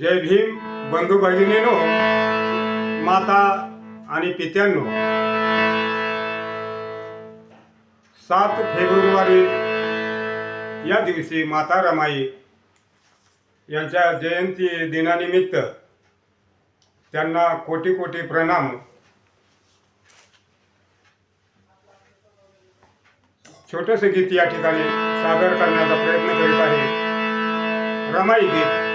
जय भीम बंधू भगिनीनो माता आणि पित्यांनो. सात फेब्रुवारी या दिवशी माता रमाई यांच्या जयंती दिनानिमित्त त्यांना कोटी कोटी प्रणाम. छोटंसं गीत या ठिकाणी सादर करण्याचा प्रयत्न करीत आहे. रमाई गीत.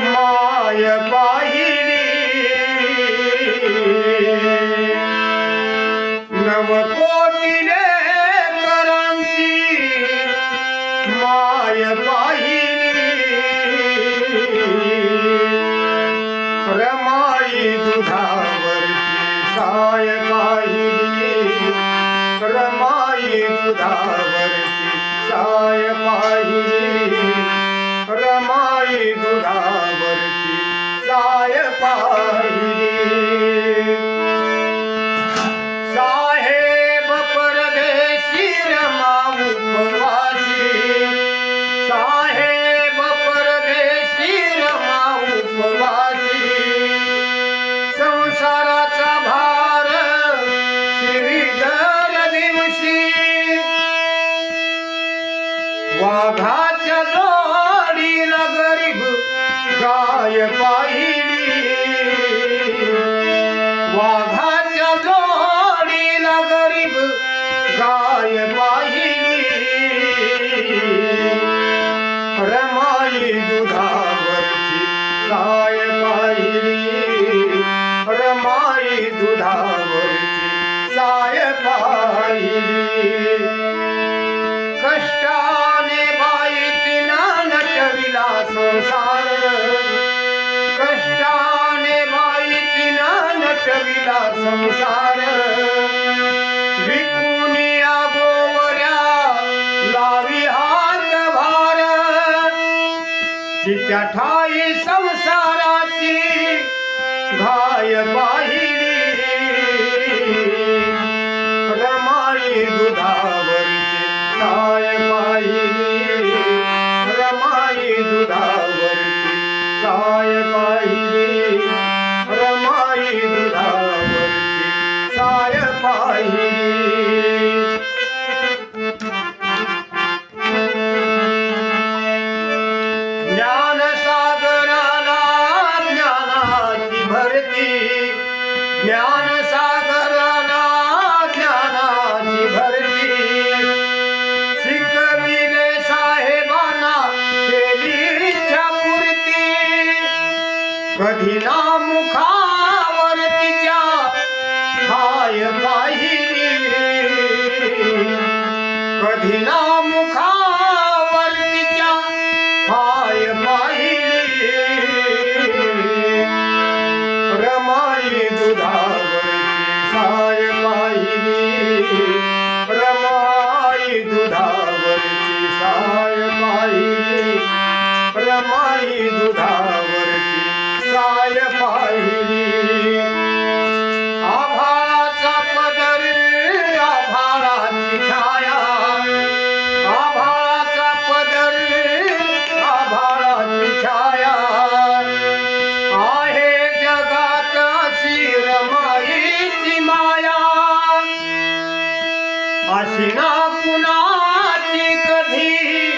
माय वाघाच्या जोडीला गरीब गाय पाहिली. वाघाच्या जोडीला गरीब गाय पाहिली. रमाई दुधावरची गाय पाहिली. संसार. विकुनिया गोवऱ्या लावी हात भार. तिच्या ठाई संसाराची घाय पाहिली. रमाई दुधावरची साय पाहिली. रमाई दुधावरची साय पाहिली. कधी ना मुखावर तिच्या हाय पाहिली कधी असिना कुणाची कधी?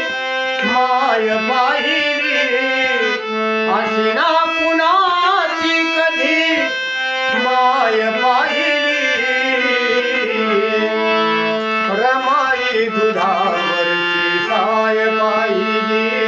माय पाहिली असिना कुणाची कधी? माय पाहिली रमाई दुधावरची साय पाहिली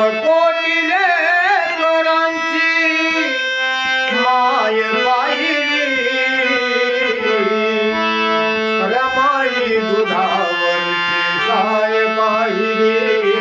कोटीने चोरांची माय पाहिली. रमाई दुधावरची साय पाहिली.